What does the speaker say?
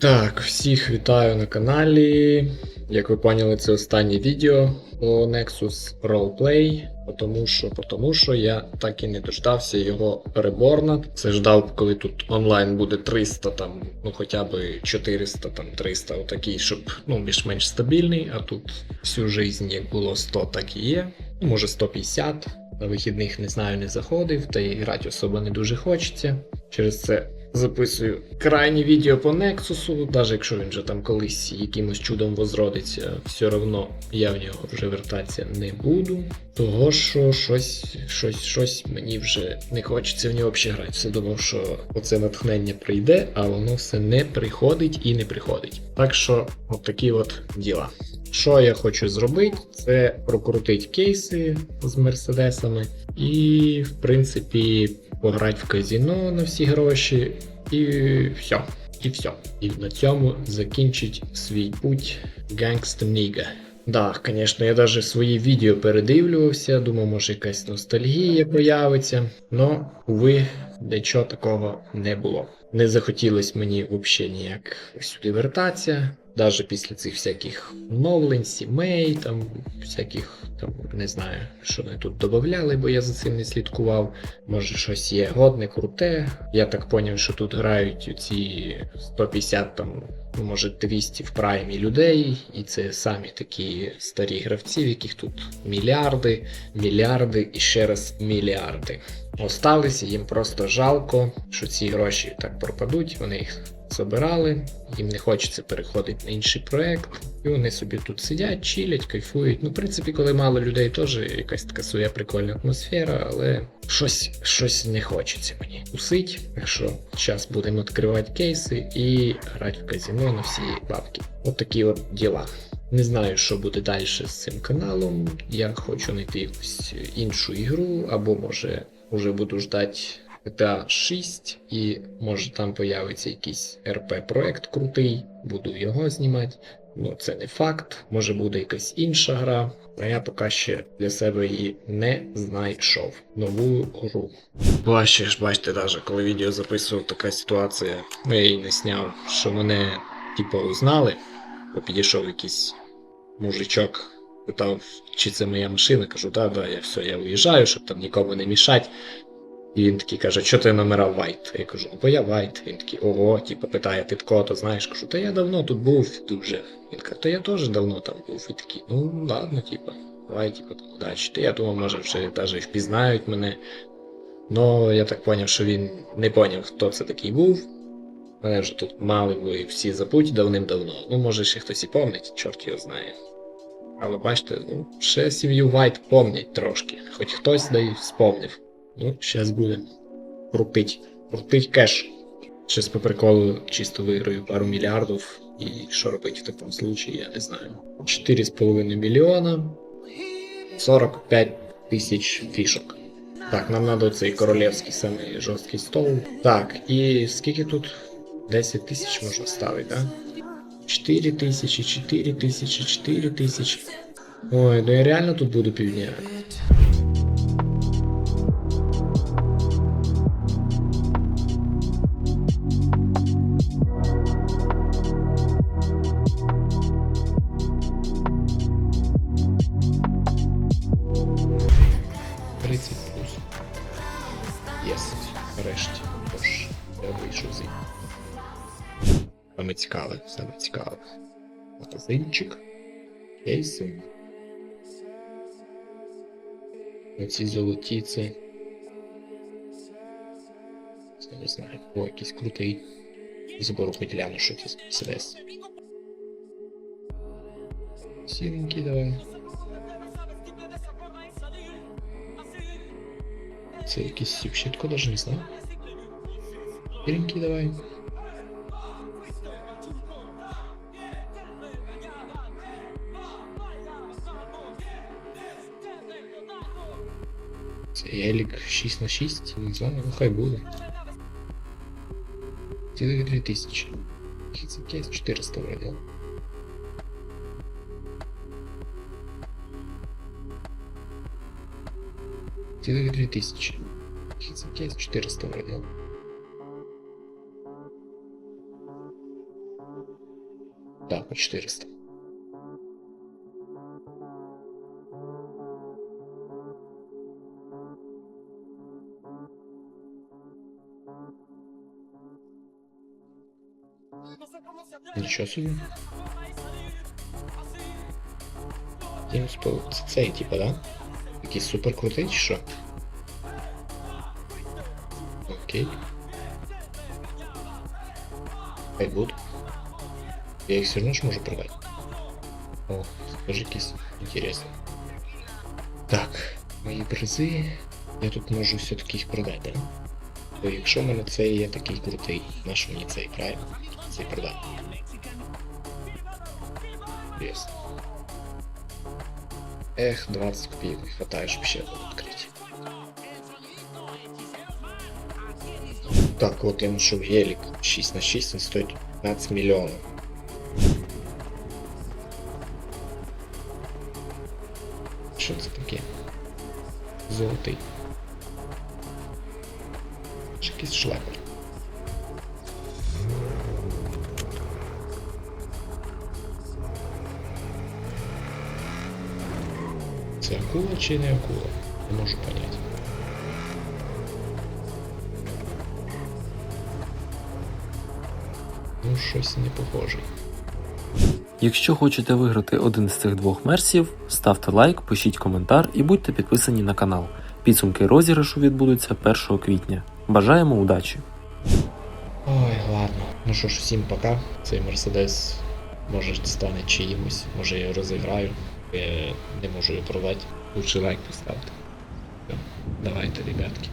Так, всіх вітаю на каналі. Як ви поняли, це останнє відео по Nexus Roleplay, тому що, тому що я так і не дождався його реборна. Це ждав, коли тут онлайн буде 300, там, ну хоча б 400, там 300, отакий, щоб ну, більш-менш стабільний, а тут всю жизнь як було 100, так і є. Ну, може 150. На вихідних не знаю, не заходив, та і грати особо не дуже хочеться. Через це записую крайнє відео по Nexus, навіть якщо він вже там колись якимось чудом возродиться, все одно я в нього вже вертатися не буду. Того що щось, щось, щось мені вже не хочеться в нього взагалі грати. Все думав, що оце натхнення прийде, а воно все не приходить і не приходить. Так що, от такі от діла. Що я хочу зробити, це прокрутити кейси з мерседесами і, в принципі, пограти в казіно на всі гроші, і все. І все. І на цьому закінчить свій путь Gangsta Так, звісно, я навіть свої відео передивлювався, думав, може якась ностальгія появиться, но, уви, нічого такого не було. Не захотілось мені взагалі ніяк сюди вертатися, навіть після цих всяких оновлень, сімей, там, всяких, там, не знаю, що вони тут додавали, бо я за цим не слідкував. Може щось є годне, круте. Я так поняв, що тут грають ці 150 там, ну, може 200 в праймі людей, і це самі такі старі гравці, в яких тут мільярди, мільярди і ще раз мільярди. Осталися, їм просто жалко, що ці гроші так пропадуть, вони їх забирали, їм не хочеться переходити на інший проект, і вони собі тут сидять, чилять, кайфують. Ну, в принципі, коли мало людей, теж якась така своя прикольна атмосфера, але щось, щось не хочеться мені усить. Так що зараз будемо відкривати кейси і грати в казино на всі бабки. От такі от діла. Не знаю, що буде далі з цим каналом. Я хочу знайти якусь іншу ігру, або може вже буду ждати GTA 6, і може там появиться якийсь РП-проект крутий, буду його знімати. Ну, це не факт, може буде якась інша гра, а я поки ще для себе її не знайшов. Нову гру. Ж, бачите, навіть коли відео записував така ситуація, ну, я її не сняв, що мене, типу, узнали, бо підійшов якийсь мужичок, питав, чи це моя машина. Кажу, да, да, я все, я виїжджаю, щоб там нікому не мішати. І він такий каже, що ти номера White? Я кажу, бо я White. Він такий, ого, типу, питає, ти кого то знаєш? Кажу, та я давно тут був дуже. Він каже, та я теж давно там був. І такий, ну ладно, типу, давай, типу, удачі. Та я думав, може, вже навіть впізнають мене. Ну, я так зрозумів, що він не зрозумів, хто це такий був. Мене вже тут мали ви всі забуть давним-давно. Ну, може, ще хтось і помнить, чорт його знає. Але бачите, ну, ще сім'ю White помнять трошки. Хоч хтось да й вспомнив. Ну, зараз буде. Крутить. Крутить кеш. Щас по приколу чисто виграю пару мільярдів. І що робити в такому случаї, я не знаю. 4,5 мільйона. 45 тисяч фішок. Так, нам треба цей королівський самий жорсткий стол. Так, і скільки тут? 10 тисяч можна ставити, да? 4 тисячі, 4 тисячі, 4 тисячі. Ой, ну я реально тут буду півдня. Плюс. Єс, нарешті. Тож, я вийшов з Саме цікаве, саме цікаве. Магазинчик, кейси. Оці золоті це. Це не знаю, о, якийсь крутий. Збору хоч гляну, що це СВС. Сіренький давай. Це якийсь сіпщитко, даже не знаю. Сіренький давай. Це елік 6 на 6, не знаю, ну хай буде. Цілих 2000. Це кейс 400 вроде. 2000. Це кейс 400 вроде. Так, по 400. Нічого собі. Тімс по це цей, типа, да? Якийсь супер крутий чи що? Окей. Хай буде. Я їх все одно ж можу продати. О, теж якісь інтересні. Так, мої призи. Я тут можу все-таки їх продати, да? Бо якщо в мене цей є такий крутий, наш мені цей правильно? Цей продати. Єс. Ех, 20 копійок не хватає, щоб ще було відкрити. Так, от я знайшов гелік 6 на 6, він стоїть 15 мільйонів. Що це таке? Золотий. Чи якийсь шлепер. Це акула чи не акула? Не можу поняти. Ну, щось не похоже. Якщо хочете виграти один з цих двох мерсів, ставте лайк, пишіть коментар і будьте підписані на канал. Підсумки розіграшу відбудуться 1 квітня. Бажаємо удачі! Ой, ладно. Ну що ж, всім пока. Цей Мерседес може стане чиїмось, може я його розіграю. Не можу його продати. Лучше лайк поставте. Все. Давайте, ребятки.